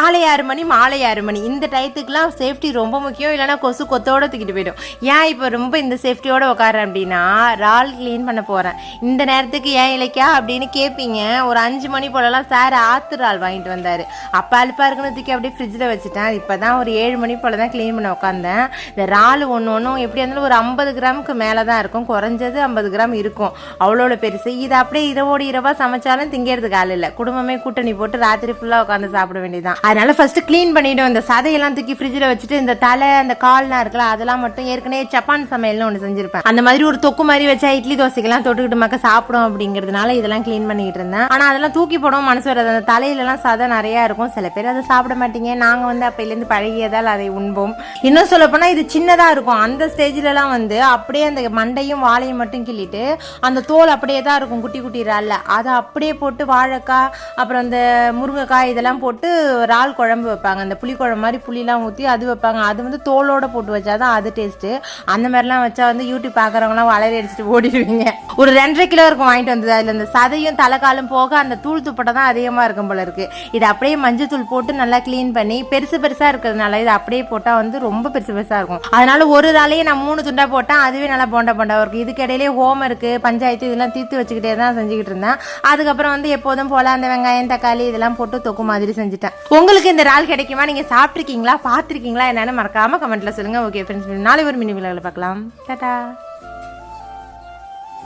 காலை ஆறு மணி மாலை ஆறு மணி. இந்த டயத்துக்குலாம் சேஃப்டி ரொம்ப முக்கியம். இல்லைன்னா கொசு கொத்தோட தூக்கிட்டு போயிடும். ஏன் இப்போ ரொம்ப இந்த சேஃப்டியோடு உட்காரேன் அப்படின்னா இறால் க்ளீன் பண்ண போகிறேன் இந்த நேரத்துக்கு ஏன் இலைக்கா அப்படின்னு கேட்பீங்க ஒரு அஞ்சு மணி போலலாம் சார் ஆத்து இறால் வாங்கிட்டு வந்தார். அப்போ அழுப்பாக இருக்குன்னு தூக்கி அப்படியே ஃப்ரிட்ஜில் வச்சுட்டேன். இப்போ தான் ஒரு ஏழு மணி போல் தான் க்ளீன் பண்ண உட்காந்தேன் இந்த இறால் ஒன்று ஒன்றும் எப்படி இருந்தாலும் ஒரு ஐம்பது கிராமுக்கு மேலே தான் இருக்கும். குறைஞ்சது ஐம்பது கிராம் இருக்கும். அவ்வளோ பெருசு. இது அப்படியே இரவோடு இரவாக சமைச்சாலும் திங்கிறதுக்கு ஆள் இல்லை. குடும்பமே கூட்டணி போட்டு ராத்திரி ஃபுல்லாக உட்காந்து சாப்பிட வேண்டியதுதான். அதனால் ஃபஸ்ட்டு க்ளீன் பண்ணிவிடும் இந்த சதையெல்லாம் தூக்கி ஃப்ரிட்ஜில் வச்சுட்டு இந்த தலை அந்த கால்லாம் இருக்குல்ல அதெல்லாம் மட்டும் ஏற்கனவே ஜப்பான் சமையல்னு ஒன்று செஞ்சுருப்பேன். அந்த மாதிரி ஒரு தொக்கு மாதிரி வச்சா இட்லி தோசைக்கெல்லாம் தொட்டுக்கிட்டு மக்க சாப்பிடும் அப்படிங்கிறதுனால இதெல்லாம் க்ளீன் பண்ணிட்டு இருந்தேன். ஆனால் அதெல்லாம் தூக்கி போடவும் மனசு வராது. அந்த தலையிலலாம் சதை நிறையா இருக்கும். சில பேர் அதை சாப்பிட மாட்டீங்க. நாங்கள் வந்து அப்போலேருந்து பழகியதால் அதை உண்போம். இன்னும் சொல்லப்போனால் இது சின்னதாக இருக்கும். அந்த ஸ்டேஜ்லலாம் வந்து அப்படியே அந்த மண்டையும் வாழையும் மட்டும் கிள்ளிட்டு அந்த தோல் அப்படியே தான் இருக்கும். குட்டி குட்டி ராலில் அதை அப்படியே போட்டு வாழைக்காய் அப்புறம் அந்த முருங்கைக்காய் இதெல்லாம் போட்டு இறால் குழம்பு வைப்பாங்க. அந்த புளி குழம்பு மாதிரி புளிலாம் ஊற்றி அது வைப்பாங்க. அது வந்து தோலோட போட்டு வச்சாதான் அது டேஸ்ட்டு அந்த மாதிரிலாம் வச்சா வந்து யூடியூப் பார்க்குறவங்களாம் வளரி அடிச்சுட்டு ஓடிடுவீங்க. ஒரு ரெண்டரை கிலோ இருக்கும் வாங்கிட்டு வந்தது. அதில் இந்த சதையும் தலைக்காலும் போக அந்த தூள் துப்பட்டை தான் அதிகமாக இருக்கும் போல இருக்கு. இது அப்படியே மஞ்சள் தூள் போட்டு நல்லா க்ளீன் பண்ணி பெருசு பெருசாக இருக்கிறதுனால இது அப்படியே போட்டால் வந்து ரொம்ப பெருசு பெருசாக இருக்கும். அதனால ஒரு இதாலேயே நான் மூணு துண்டா போட்டேன் அதுவே நல்லா போண்டா போண்டா இருக்கும். இதுக்கு இடையிலே ஹோம் இருக்கு. பஞ்சாயத்து இதெல்லாம் தீர்த்து வச்சுக்கிட்டே தான் செஞ்சுக்கிட்டு இருந்தேன். அதுக்கப்புறம் வந்து எப்போதும் போல அந்த வெங்காயம் தக்காளி இதெல்லாம் போட்டு தொக்கு மாதிரி செஞ்சுட்டேன். உங்களுக்கு இந்த இறால் கிடைக்குமா? நீங்க சாப்பிட்ருக்கீங்களா பார்த்துருக்கீங்களா? என்னென்னு மறக்காம கமெண்ட்டில் சொல்லுங்க. ஓகே ஃப்ரெண்ட்ஸ் நாளை ஒரு மினி விழாவில் பார்க்கலாம். டாட்டா